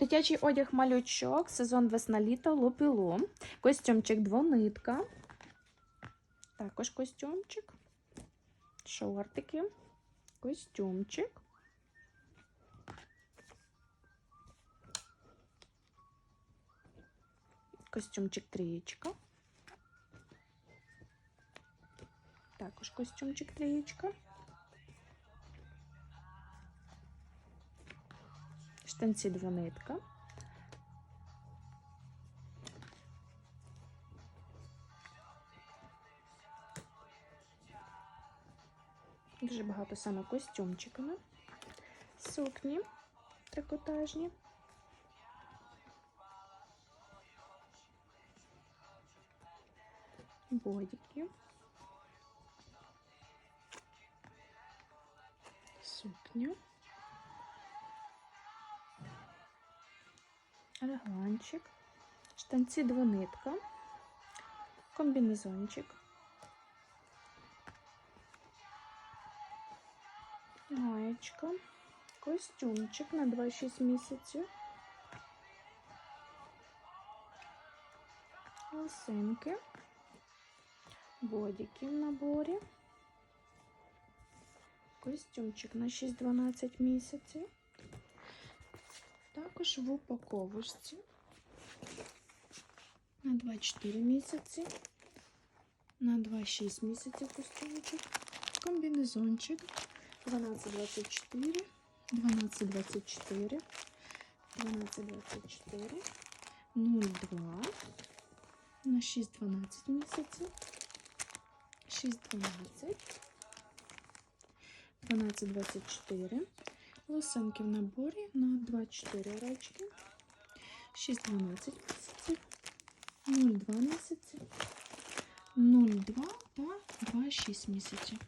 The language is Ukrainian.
Дитячий одяг малючок, сезон весна-літо, лупілу. Костюмчик двонитка. Також костюмчик. Шортики. Костюмчик. Костюмчик трієчка. Також костюмчик трієчка. Штанці двонитка. Дуже багато саме костюмчиками. Сукні трикотажні. Бодики. Сукню. Регланчик. Штанці двонитка. Комбінезончик. Маєчка. Костюмчик на 2-6 місяців. Лосинки. Бодики в наборі. Костюмчик на 6-12 місяців. Також в упаковочці на 24 місяці, на 2-6 місяців костюмчик, комбінезончик 12-24, 12-24, 12-24, 02 на 6-12 місяців, 6-12, 12-24, лосинки в наборі на 24 рачки, 6-12 місяців, 0,2 місяці, 0,2 та 2,6 місяців.